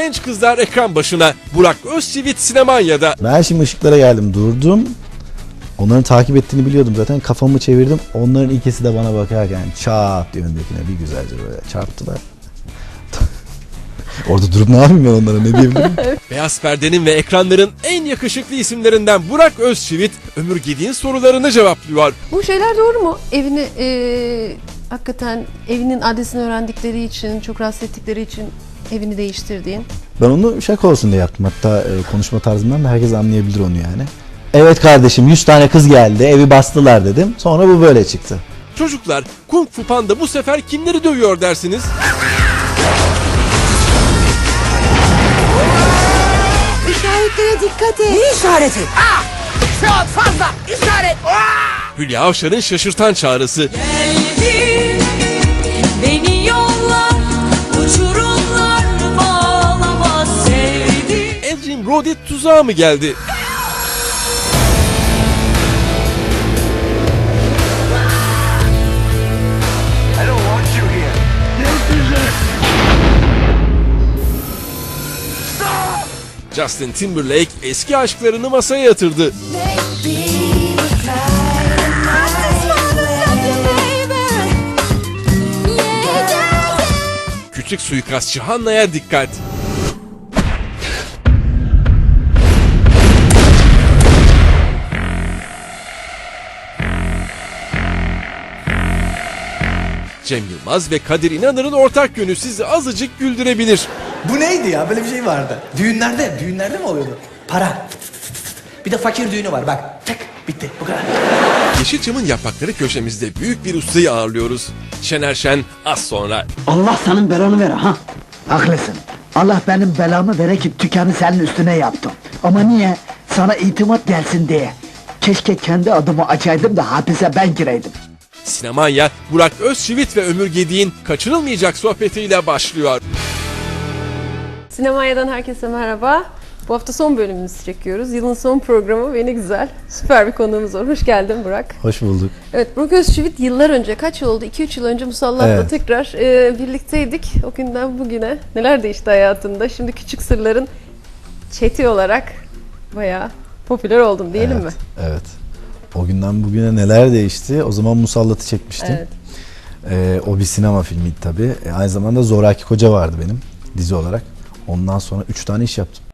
genç kızlar ekran başına. Burak Özçivit Sinemanya'da. Ben şimdi ışıklara geldim durdum. Onların takip ettiğini biliyordum zaten. Kafamı çevirdim. Onların ikisi de bana bakarken çat diye öndekine bir güzelce böyle çarptılar. Orada durup ne yapayım ben onlara ne diyebilirim? Beyaz perdenin ve ekranların en yakışıklı isimlerinden Burak Özçivit, Ömür Gedi'nin sorularını cevaplıyor. Bu şeyler doğru mu? Evini e, hakikaten evinin adresini öğrendikleri için, çok rahatsız ettikleri için evini değiştirdiğin. ben onu şaka olsun diye yaptım. Hatta e, konuşma tarzımdan da herkes anlayabilir onu yani. Evet kardeşim 100 tane kız geldi evi bastılar dedim. Sonra bu böyle çıktı. Çocuklar, Kung Fu Panda bu sefer kimleri dövüyor dersiniz? İşaretlere dikkat et. Ne işareti? Ah! Çok fazla işaret. Hülya Avşar'ın şaşırtan çağrısı. Geldin Rodit tuzağa mı geldi? Justin Timberlake eski aşklarını masaya yatırdı. Küçük suikastçı Hanna'ya dikkat. Cem Yılmaz ve Kadir İnanır'ın ortak yönü sizi azıcık güldürebilir. Bu neydi ya? Böyle bir şey vardı. Düğünlerde, düğünlerde mi oluyordu? Para. Bir de fakir düğünü var bak. Tık bitti bu kadar. Yeşilçam'ın yaprakları köşemizde büyük bir ustayı ağırlıyoruz. Şener Şen az sonra. Allah senin belanı ver ha. Haklısın. Allah benim belamı vere ki dükkanı senin üstüne yaptım. Ama niye? Sana itimat gelsin diye. Keşke kendi adımı açaydım da hapise ben gireydim. Sinemanya Burak Özçivit ve Ömür Gedik'in kaçırılmayacak sohbetiyle başlıyor. Sinemanya'dan herkese merhaba. Bu hafta son bölümümüzü çekiyoruz. Yılın son programı ve ne güzel. Süper bir konuğumuz var. Hoş geldin Burak. Hoş bulduk. Evet Burak Özçivit yıllar önce, kaç yıl oldu? 2-3 yıl önce Musallat'la Evet. tekrar e, birlikteydik. O günden bugüne neler değişti hayatında? Şimdi Küçük Sırlar'ın chat'i olarak bayağı popüler oldun diyelim evet, mi? Evet. O günden bugüne neler değişti? O zaman Musallat'ı çekmiştim. Evet. Ee, o bir sinema filmiydi tabii. E, aynı zamanda Zoraki Koca vardı benim dizi olarak. Ondan sonra 3 tane iş yaptım.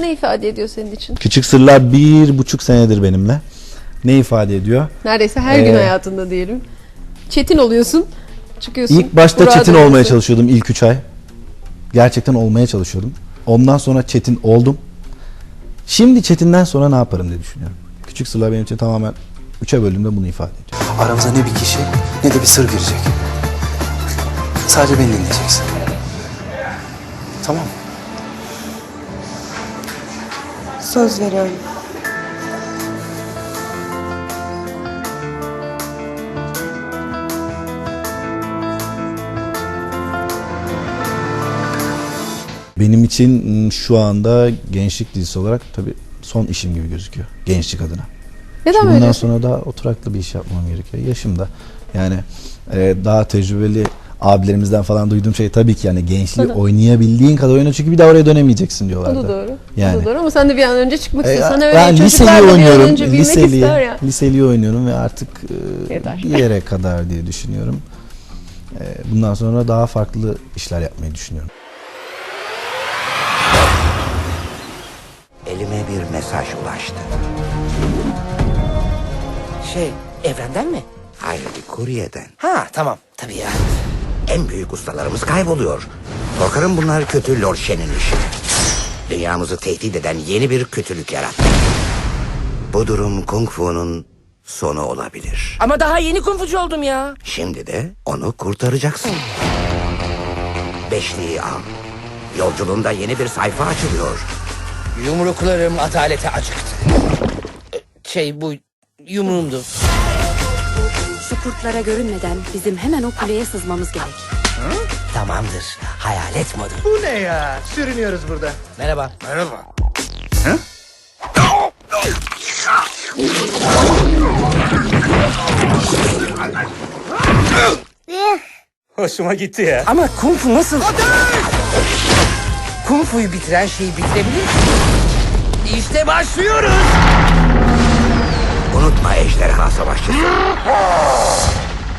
Sırlar ne ifade ediyor senin için? Küçük Sırlar bir buçuk senedir benimle. Ne ifade ediyor? Neredeyse her gün Ee, hayatında diyelim. Çetin oluyorsun, çıkıyorsun. İlk başta Burak'a Çetin olmaya dönüyorsun. çalışıyordum ilk 3 ay. Gerçekten olmaya çalışıyordum. Ondan sonra Çetin oldum. Şimdi Çetin'den sonra ne yaparım diye düşünüyorum. Küçük Sırlar benim için tamamen 3'e bölümde bunu ifade ediyor. Aramıza ne bir kişi ne de bir sır girecek. Sadece beni dinleyeceksin. Tamam mı? Söz veriyorum. Benim için m, şu anda gençlik dizisi olarak tabii son işim gibi gözüküyor. Gençlik adına. Neden Çünkü böyle? bundan sonra da oturaklı bir iş yapmam gerekiyor. Yaşımda. Yani e, daha tecrübeli abilerimizden falan duyduğum şey tabii ki yani gençliği Tabii. oynayabildiğin kadar oyna çünkü bir daha oraya dönemeyeceksin O diyorlardı. da doğru. Yani. O da doğru ama sen de bir an önce çıkmak E, istiyorsun. Sana ben öyle liseliyi çocuklar da bir an oynuyorum. önce bilmek Liseliyi, ister ya. liseliyi oynuyorum ve artık e, Yeter. bir yere kadar diye düşünüyorum. E, bundan sonra daha farklı işler yapmayı düşünüyorum. Elime bir mesaj ulaştı. Şey, evrenden mi? Hayır, kuryeden. Ha, tamam. Tabii ya. En büyük ustalarımız kayboluyor. Korkarım bunlar kötü Lord Shen'in işi. Dünyamızı tehdit eden yeni bir kötülük yarattı. Bu durum Kung Fu'nun sonu olabilir. Ama daha yeni kumfucu oldum ya. Şimdi de onu kurtaracaksın. Beşliği al. Yolculuğunda yeni bir sayfa açılıyor. Yumruklarım adalete acıktı. Şey bu yumruğumdu. Şu kurtlara görünmeden bizim hemen o kuleye sızmamız gerek. Tamamdır. Hayalet modu. Bu ne ya? Sürünüyoruz burada. Merhaba. Merhaba. Hoşuma gitti ya. Ama kung fu nasıl? Kung fu'yu bitiren şeyi bitirebilir mi? İşte başlıyoruz. Unutma ejderha savaşçısı.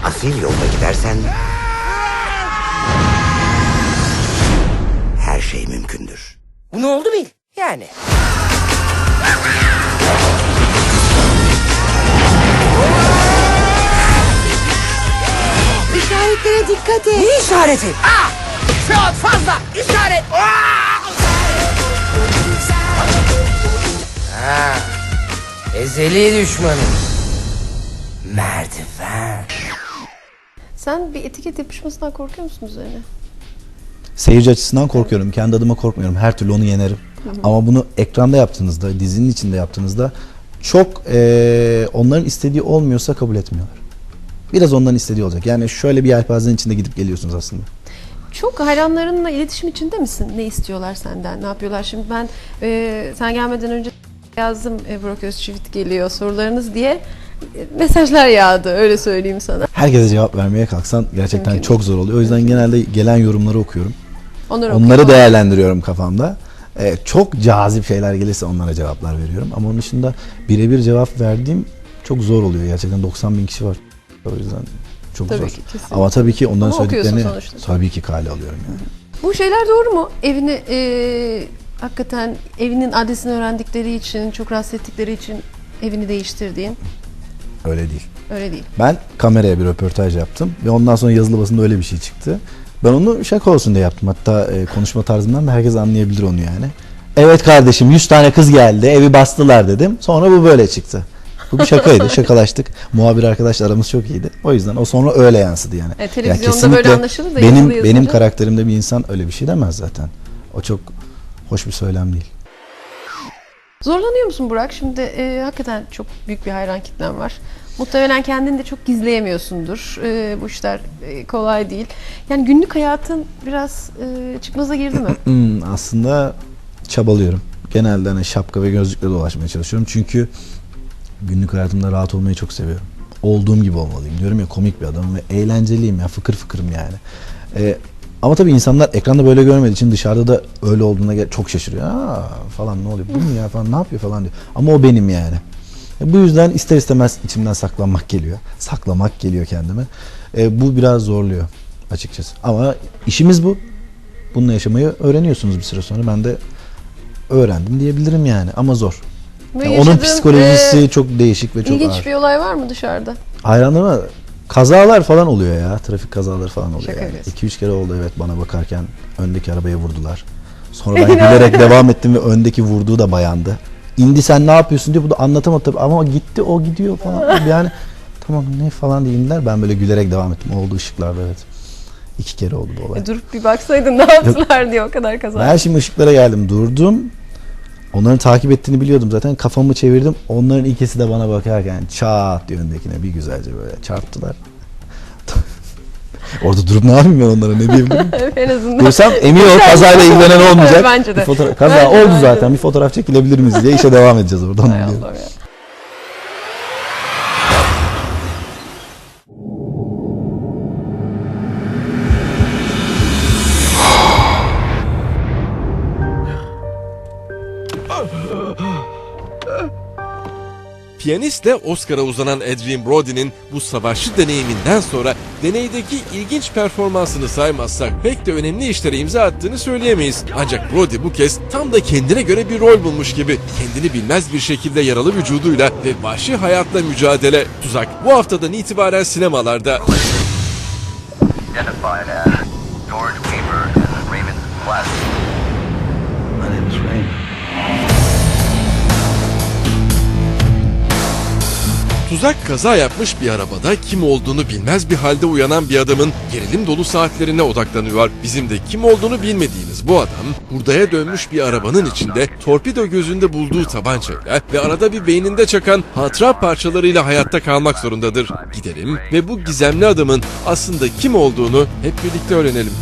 Asil yolda gidersen... Her şey mümkündür. Bu ne oldu bil? Yani. İşaretlere dikkat et. Ne işareti? Ah! Çok fazla işaret. Ha, ezeli düşmanım. Merdiven. Sen bir etiket yapışmasından korkuyor musun üzerine? Seyirci açısından korkuyorum. Kendi adıma korkmuyorum. Her türlü onu yenerim. Ama bunu ekranda yaptığınızda, dizinin içinde yaptığınızda çok eee, onların istediği olmuyorsa kabul etmiyorlar. Biraz onların istediği olacak. Yani şöyle bir yelpazenin içinde gidip geliyorsunuz aslında. Çok hayranlarınla iletişim içinde misin? Ne istiyorlar senden? Ne yapıyorlar? Şimdi ben e, sen gelmeden önce yazdım e, Burak Özçivit geliyor sorularınız diye mesajlar yağdı öyle söyleyeyim sana. Herkese cevap vermeye kalksan gerçekten Mümkün çok zor oluyor. O yüzden genelde gelen yorumları okuyorum. Onları, Onları okuyorum. değerlendiriyorum kafamda. Ee, çok cazip şeyler gelirse onlara cevaplar veriyorum. Ama onun dışında birebir cevap verdiğim çok zor oluyor. Gerçekten 90 bin kişi var. O yüzden çok Tabii zor. ki, kesinlikle. Ama tabii ki onların Ama söylediklerini tabii ki kale alıyorum yani. Bu şeyler doğru mu? Evini e, hakikaten evinin adresini öğrendikleri için, çok rahatsız ettikleri için evini değiştirdiğin Öyle değil. öyle değil. Ben kameraya bir röportaj yaptım ve ondan sonra yazılı basında öyle bir şey çıktı. Ben onu şaka olsun diye yaptım. Hatta e, konuşma tarzımdan da herkes anlayabilir onu yani. Evet kardeşim 100 tane kız geldi evi bastılar dedim. Sonra bu böyle çıktı. Bu bir şakaydı. Şakalaştık. Muhabir arkadaşlar aramız çok iyiydi. O yüzden o sonra öyle yansıdı yani. E, Ya televizyonda kesinlikle böyle anlaşılır da benim yazılı benim karakterimde bir insan öyle bir şey demez zaten. O çok hoş bir söylem değil. Zorlanıyor musun Burak? Şimdi e, hakikaten çok büyük bir hayran kitlen var. Muhtemelen kendini de çok gizleyemiyorsundur. E, bu işler e, kolay değil. Yani günlük hayatın biraz e, çıkmaza girdi mi? Hmm, aslında çabalıyorum. Genelde hani şapka ve gözlükle dolaşmaya çalışıyorum. Çünkü günlük hayatımda rahat olmayı çok seviyorum. Olduğum gibi olmalıyım. Diyorum ya komik bir adamım ve eğlenceliyim ya fıkır fıkırım yani. Ee, ama tabii insanlar ekranda böyle görmediği için dışarıda da öyle olduğuna çok şaşırıyor. Aa falan ne oluyor bu mu ya falan ne yapıyor falan diyor. Ama o benim yani. E, bu yüzden ister istemez içimden saklanmak geliyor. Saklamak geliyor kendime. E, bu biraz zorluyor açıkçası. Ama işimiz bu. Bununla yaşamayı öğreniyorsunuz bir süre sonra. Ben de öğrendim diyebilirim yani ama zor. Ve Yani onun yaşadığın, psikolojisi e, çok değişik ve çok ilginç ağır. bir olay var mı dışarıda? Hayranlarıma kazalar falan oluyor ya. Trafik kazaları falan oluyor. Şaka yani. yapıyorsun. 2-3 kere oldu evet bana bakarken öndeki arabaya vurdular. Sonra ben gülerek devam ettim ve öndeki vurduğu da bayandı. İndi sen ne yapıyorsun diye bu da anlatamadı tabii ama gitti o gidiyor falan. yani tamam ne falan diye indiler. Ben böyle gülerek devam ettim. Oldu ışıklarda evet. İki kere oldu bu olay. E, durup bir baksaydın ne yaptılar diye o kadar kaza. Ben şimdi ışıklara geldim durdum. Onların takip ettiğini biliyordum zaten. Kafamı çevirdim. Onların ikisi de bana bakarken çat diye öndekine bir güzelce böyle çarptılar. Orada durup ne yapayım ben onlara ne diyebilirim? en azından. Dursam emin ol kazayla ilgilenen olmayacak. Bence de. Bir fotoğraf, kaza Bence de, oldu bence zaten de. bir fotoğraf çekilebilir miyiz diye işe devam edeceğiz oradan. Hay. Allah'ım ya. Piyanistle Oscar'a uzanan Adrien Brody'nin bu savaşçı deneyiminden sonra deneydeki ilginç performansını saymazsak pek de önemli işlere imza attığını söyleyemeyiz. Ancak Brody bu kez tam da kendine göre bir rol bulmuş gibi. Kendini bilmez bir şekilde yaralı vücuduyla ve vahşi hayatla mücadele. Tuzak bu haftadan itibaren sinemalarda. George Weaver and Raymond. My name is Raymond. Tuzak kaza yapmış bir arabada kim olduğunu bilmez bir halde uyanan bir adamın gerilim dolu saatlerine odaklanıyor. Bizim de kim olduğunu bilmediğimiz bu adam hurdaya dönmüş bir arabanın içinde torpido gözünde bulduğu tabancayla ve arada bir beyninde çakan hatıra parçalarıyla hayatta kalmak zorundadır. Gidelim ve bu gizemli adamın aslında kim olduğunu hep birlikte öğrenelim.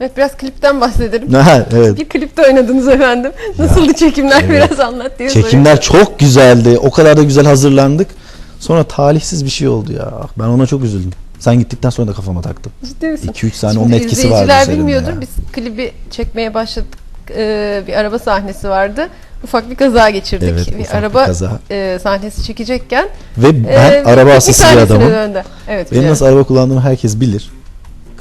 Evet biraz klipten bahsedelim. Ha, evet. Bir klipte oynadınız efendim. Nasıldı çekimler evet. biraz anlat diye. Çekimler çok güzeldi. O kadar da güzel hazırlandık. Sonra talihsiz bir şey oldu ya. Ben ona çok üzüldüm. Sen gittikten sonra da kafama taktım. Ciddi misin? 2-3 saniye Şimdi onun etkisi vardı izleyiciler bilmiyordur. ya. Biz klibi çekmeye başladık. Ee, bir araba sahnesi vardı. Ufak bir kaza geçirdik. Evet, bir ufak bir araba kaza. e, sahnesi çekecekken. Ve ben e, araba bir hastası bir adamım. döndü. Evet, Benim nasıl araba kullandığımı herkes bilir.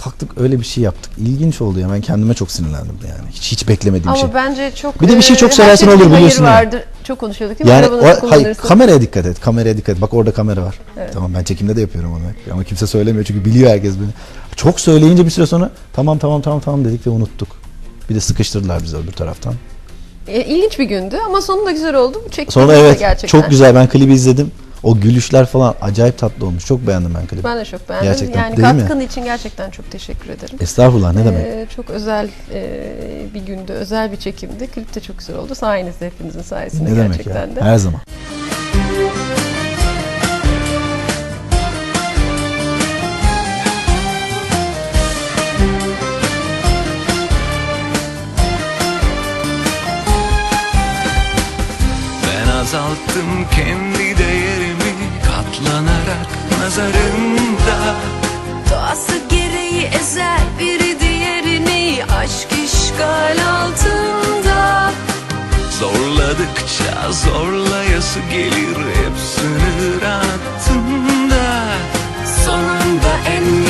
Kalktık öyle bir şey yaptık. İlginç oldu ya. Ben kendime çok sinirlendim yani. Hiç hiç beklemediğim Ama şey. bence çok Bir de bir şey e, çok her seversen şeyin olur hayır biliyorsun ya. vardır. Çok konuşuyorduk değil mi? Yani o, hayır, kameraya dikkat et. Kameraya dikkat et. Bak orada kamera var. Evet. Tamam ben çekimde de yapıyorum onu. Ama kimse söylemiyor çünkü biliyor herkes beni. Çok söyleyince bir süre sonra tamam tamam tamam tamam dedik ve unuttuk. Bir de sıkıştırdılar bizi öbür taraftan. E, ilginç bir gündü ama sonu da güzel oldu. Çektiğimiz Sonra evet gerçekten. çok güzel ben klibi izledim. O gülüşler falan acayip tatlı olmuş. Çok beğendim ben klibi. Ben de çok beğendim. Gerçekten, yani değil mi? katkın için gerçekten çok teşekkür ederim. Estağfurullah ne demek. Ee, çok özel e, bir gündü, özel bir çekimdi. Klip de çok güzel oldu. Sayenizde hepinizin sayesinde Ne demek gerçekten ya. de. Her zaman. Ben azalttım kendi değerimi katlanarak nazarında. Doğası gereği ezer biri diğerini aşk işgal altında. Zorladıkça zorlayası gelir hep sınır hattında Sonunda en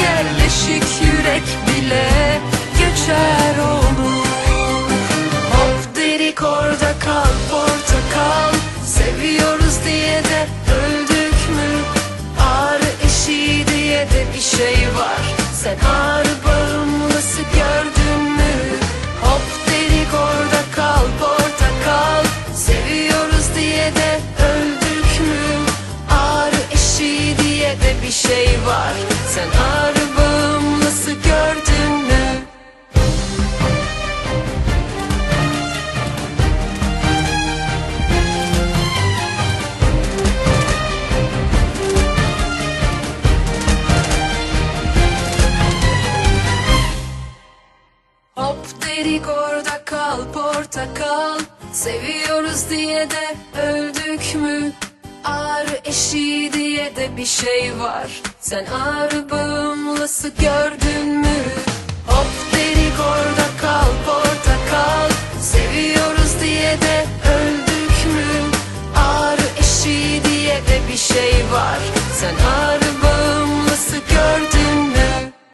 Sen ağrı bağımlısı gördün mü? Hop derik orada kal portakal. Seviyoruz diye de öldük mü? Ağrı eşiği diye de bir şey var. Sen ağrı portakal Seviyoruz diye de öldük mü? Ağrı eşiği diye de bir şey var Sen ağrı bağımlısı gördün mü? Hop derik orada kal portakal Seviyoruz diye de öldük mü? Ağrı eşiği diye de bir şey var Sen ağrı